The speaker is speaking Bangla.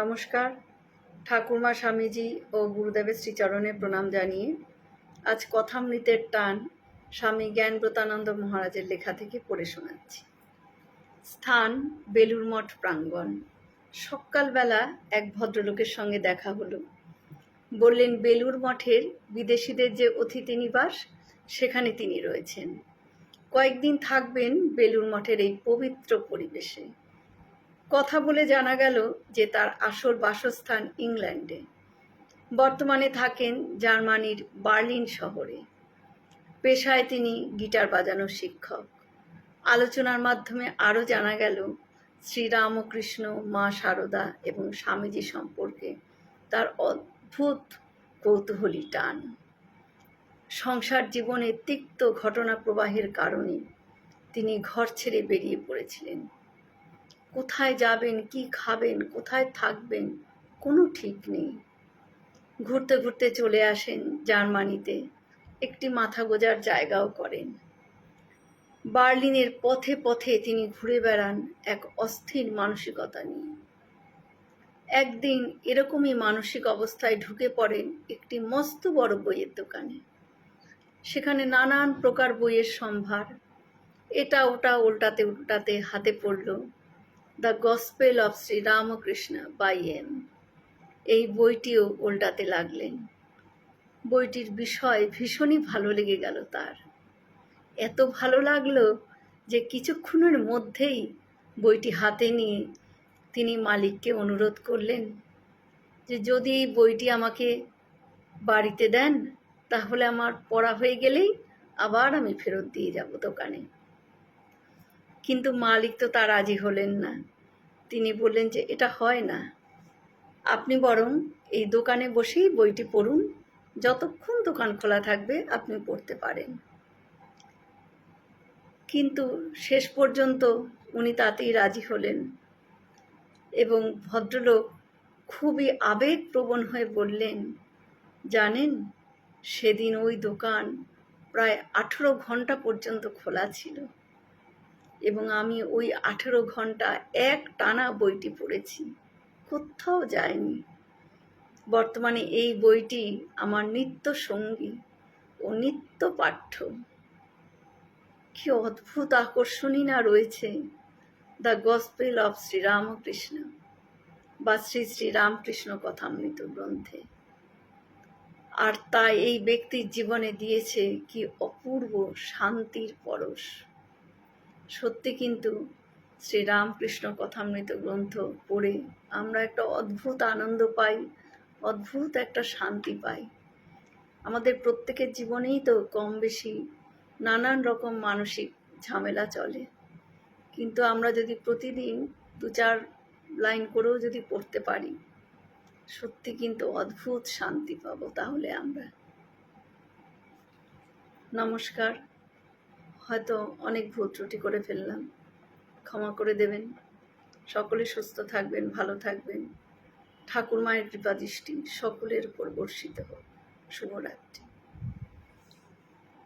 নমস্কার। ঠাকুরমা স্বামীজি ও গুরুদেবের শ্রীচরণে প্রণাম জানিয়ে আজ কথামৃতের টান স্বামী জ্ঞানব্রতানন্দ মহারাজের লেখা থেকে পড়ে শোনাচ্ছি। স্থান বেলুর মঠ প্রাঙ্গণ। সকালবেলা এক ভদ্রলোকের সঙ্গে দেখা হলো। বললেন বেলুর মঠের বিদেশিদের যে অতিথি নিবাস, সেখানে তিনি রয়েছেন। কয়েকদিন থাকবেন বেলুর মঠের এই পবিত্র পরিবেশে। কথা বলে জানা গেল যে তার আসল বাসস্থান ইংল্যান্ডে। বর্তমানে থাকেন জার্মানির বার্লিন শহরে। পেশায় তিনি গিটার বাজানোর শিক্ষক। আলোচনার মাধ্যমে আরও জানা গেল, শ্রীরামকৃষ্ণ, মা শারদা এবং স্বামীজি সম্পর্কে তার অদ্ভুত কৌতূহলী টান। সংসার জীবনে তিক্ত ঘটনা প্রবাহের কারণে তিনি ঘর ছেড়ে বেরিয়ে পড়েছিলেন। কোথায় যাবেন, কি খাবেন, কোথায় থাকবেন, কোনো ঠিক নেই। ঘুরতে ঘুরতে চলে আসেন জার্মানিতে, একটি মাথা গোজার জায়গাও করেন। বার্লিনের পথে পথে তিনি ঘুরে বেড়ান এক অস্থির মানসিকতা নিয়ে। একদিন এরকমই মানসিক অবস্থায় ঢুকে পড়েন একটি মস্ত বড় বইয়ের দোকানে। সেখানে নানান প্রকার বইয়ের সম্ভার। এটা ওটা, উল্টাতে উল্টাতে হাতে পড়ল। The gospel of Sri Ramakrishna by M. এই বইটিও উল্টাতে লাগলেন। বইটির বিষয় ভীষণই ভালো লেগে গেল তার। এত ভালো লাগল যে কিছুক্ষণের মধ্যেই বইটি হাতে নিয়ে তিনি মালিককে অনুরোধ করলেন যে, যদি এই বইটি আমাকে বাড়িতে দেন, তাহলে আমার পড়া হয়ে গেলেই আবার আমি ফেরত দিয়ে যাব দোকানে। কিন্তু মালিক তো তা রাজি হলেন না। তিনি বললেন যে, এটা হয় না। আপনি বরং এই দোকানে বসেই বইটি পড়ুন। যতক্ষণ দোকান খোলা থাকবে, আপনি পড়তে পারেন। কিন্তু শেষ পর্যন্ত উনি তাতেই রাজি হলেন এবং ভদ্রলোক খুবই আবেগপ্রবণ হয়ে বললেন, জানেন, সেদিন ওই দোকান প্রায় আঠেরো ঘণ্টা পর্যন্ত খোলা ছিল। এবং আমি ওই আঠেরো ঘণ্টা এক টানা বইটি পড়েছি। কোথাও যায়নি। বর্তমানে এই বইটি আমার নিত্য সঙ্গী ও নিত্য পাঠ্য। কি অদ্ভুত আকর্ষণই না রয়েছে দ্য গসপেল অফ শ্রীরামকৃষ্ণ বা শ্রী শ্রীরামকৃষ্ণ কথামৃত গ্রন্থে। আর তা এই ব্যক্তির জীবনে দিয়েছে কি অপূর্ব শান্তির পরশ। সত্যি কিন্তু শ্রীরামকৃষ্ণ কথামৃত গ্রন্থ পড়ে আমরা একটা অদ্ভুত আনন্দ পাই, অদ্ভুত একটা শান্তি পাই। আমাদের প্রত্যেকের জীবনেই তো কম বেশি নানান রকম মানসিক ঝামেলা চলে। কিন্তু আমরা যদি প্রতিদিন দু চার লাইন করেও যদি পড়তে পারি, সত্যি কিন্তু অদ্ভুত শান্তি পাবো তাহলে আমরা। নমস্কার। হয়তো অনেক ভুল ত্রুটি করে ফেললাম। ক্ষমা করে দেবেন। সকলে সুস্থ থাকবেন, ভালো থাকবেন। ঠাকুর মায়ের কৃপা দৃষ্টি সকলের উপর বর্ষিত হোক। শুভরাত্রি।